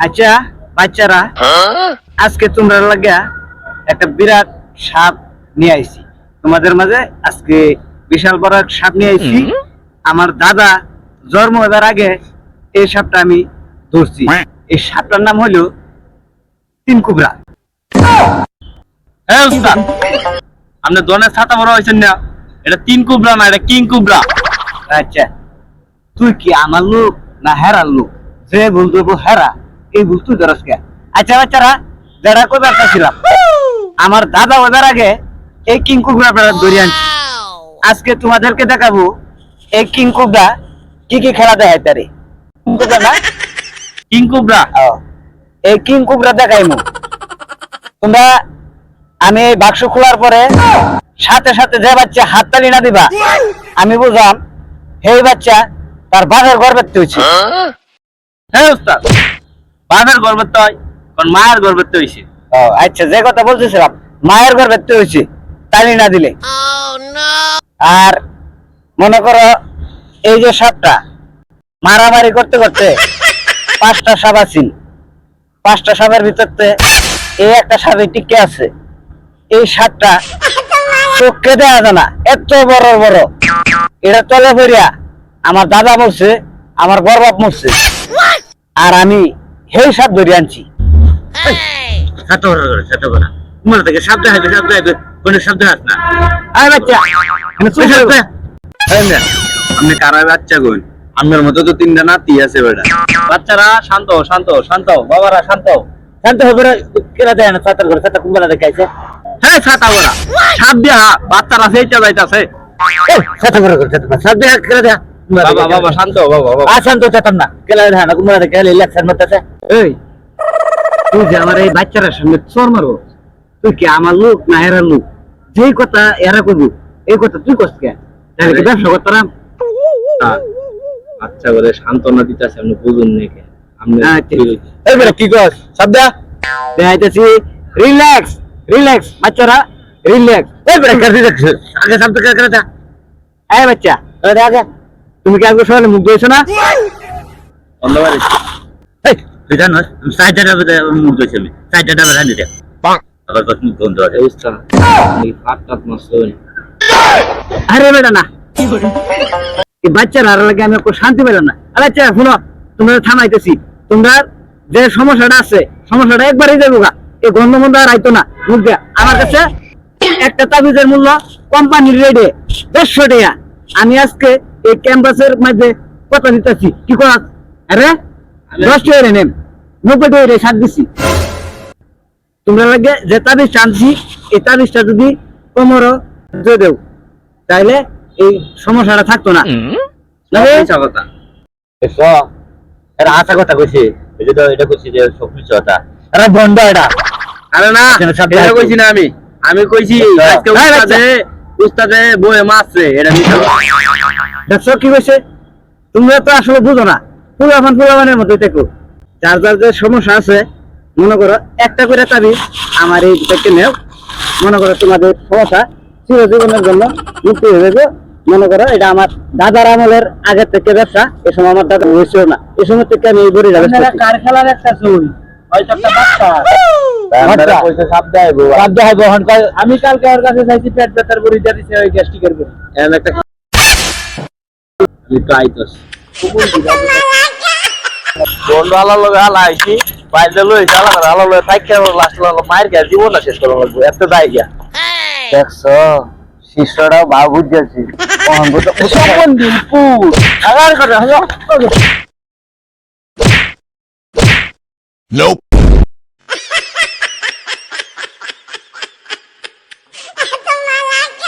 আচ্ছা বাচ্চারা আজকে তোমরা লাগা একটা বিরাট সাপ নিয়ে আইছি। তোমাদের মাঝে আজকে বিশাল বড় এক সাপ নিয়ে আইছি। আমার দাদা জন্ম হবার আগে এই সাপটা আমি ধরছি। এই সাপটার নাম হলো তিন কুবরা। হ্যাঁ উস্তাদ। আপনি দনের ছাতা বড় হয়েছেন না? এটা তিন কুবরা না এটা কিং কুবরা। আচ্ছা তুই কি আমার লোক না হেরার লোক? যে ধরবো হেরা। এই ভুল তুই ধরস কে? আচ্ছা বাচ্চারা যারা কবে ছিলাম আমার দাদা ওদের আগে এই কিং কুবরা ধরে আনছি। আজকে তোমাদেরকে দেখাবো এই কিং কুবরা কি কি খেলা দেখায় তারে। না? কিং কুবরা এই কিং কুবরা দেখাইমু। তোমরা আমি এই বাক্স খোলার পরে সাথে সাথে যে বাচ্চা হাততালি না দিবা আমি বুঝলাম সেই বাচ্চা তার বাঘের গর্বের হয়েছে হ্যাঁ উস্তাদ বাপের গর্বের তো হয় কারণ মায়ের গর্বের তো হয়েছে আচ্ছা যে কথা বলতেছিলাম মায়ের গর্বের তো হয়েছে তালি না দিলে। আর মনে করো এই যে সাপটা মারামারি করতে করতে পাঁচটা সাপ আছেন। পাঁচটা সাপের ভিতরতে এই একটা সাপে টিকে আছে। এই সাপটা চোখকে দেওয়া যায় না এত বড় বড়। এটা তলে পড়িয়া আমার দাদা মরছে আমার বড় মরছে। আর আমি সেই সাপ ধরে আনছি। করে থেকে কোন না। বাচ্চা। করে- আপনি কারা বাচ্চা আপনার মতো তো তিনটা নাতি আছে বেটা। বাচ্চারা শান্ত শান্ত শান্ত। বাবারা শান্ত। শান্ত হবে দেয় না কুম্বালা দেখাইছে হ্যাঁ সাপ বাচ্চারা সাত কেনা দেয়া বাবা বাবা শান্ত বাবা বাবা। আর শান্ত ছাতাম না। কেলা দেখা না কুম্বালা দেখা ইলেকশন মতেছে এই তুই যে আমার এই বাচ্চারা সঙ্গে চোর মারো তুই কি আমার লোক না এরা লোক? যেই কথা এরা করব এই কথা তুই করছ কে? তাহলে কি ব্যবসা করতাম বাচ্চা করে সান্ত্বনা দিতেছে আপনি বুঝুন নাকি আপনি এই বেটা কি কস? শব্দ? দেখাইতেছি রিল্যাক্স রিল্যাক্স বাচ্চারা রিল্যাক্স। এই বেটা কাটি দেখছ আগে শব্দ করে করে দা। এই বাচ্চা আরে আগে। তুমি কি আগে সকালে মুখ ধুয়েছো না? অন্ধকার এই তুই জানো সাইডটা ডাবে মুখ ধুয়েছি আমি। সাইডটা ডাবে রান্ধি দে আবার কত মুখ ধুতে উস্তাদ এই ফাটটাত মাসলো আরে বেটা না। এই বাচ্চারা আর লাগে আমি শান্তি পেলাম না। আরে আচ্ছা শুনো তোমরা থামাইতেছি তোমরা যে সমস্যাটা আছে সমস্যাটা একবারই দেবো গা। এই গন্ধ মন্ধ আর আইতো না মুখ দিয়া। আমার কাছে একটা তাবিজের মূল্য কোম্পানির রেটে দেড়শো টাকা। আমি আজকে এই ক্যাম্পাসের মধ্যে কথা দিতেছি। কি করা আরে দশ টাকা নব্বই টাকা সাত দিছি। তোমরা লাগে যে তাবিজ টানছি এই তাবিজটা যদি কোমরও দিয়ে দেও তাইলে এই সমস্যাটা থাকতো না। আশা কথা কইছি। এই যে এটা কইছি যে সব কিছু কথা। আরে বন্ধ এটা। আরে না এটা কইছি না আমি। আমি কইছি। আজকে উস্তাদে উস্তাদে বয়ে মারছে এটা দেখছ কি হয়েছে? তোমরা তো আসলে বুঝো না। ফুলাফান ফুলাফানের মতোই দেখো যার যার যে সমস্যা আছে মনে করো একটা করে চাবি আমার এই থেকে নেও। মনে করো তোমাদের সমস্যা চিরজীবনের জন্য মুক্তি হয়ে যাবে। মনে করো এটা আমার দাদার আমলের আগে থেকে ব্যবসা এই সময় আমার দাদা হয়েছিল না। এই সময় থেকে আমি এই বড়ি যাবে কার খেলার একটা ছবি হয়তো একটা বাচ্চা। আমি কালকে ওর কাছে চাইছি পেট ব্যথার বড়ি দিয়ে দিছে ওই গ্যাস্ট্রিকের বড়ি এমন একটা আইতস বন্ধু আলার লগে আলা আইছি বাইরে লই আলা করে আলা লগে থাইকে লাস্ট লগে মায়ের গিয়া জীবন না শেষ করা লাগবে এত দাই গিয়া। দেখছ শিষ্যরাও ভাব বুঝেছি দিন পুর আগার করে Nope.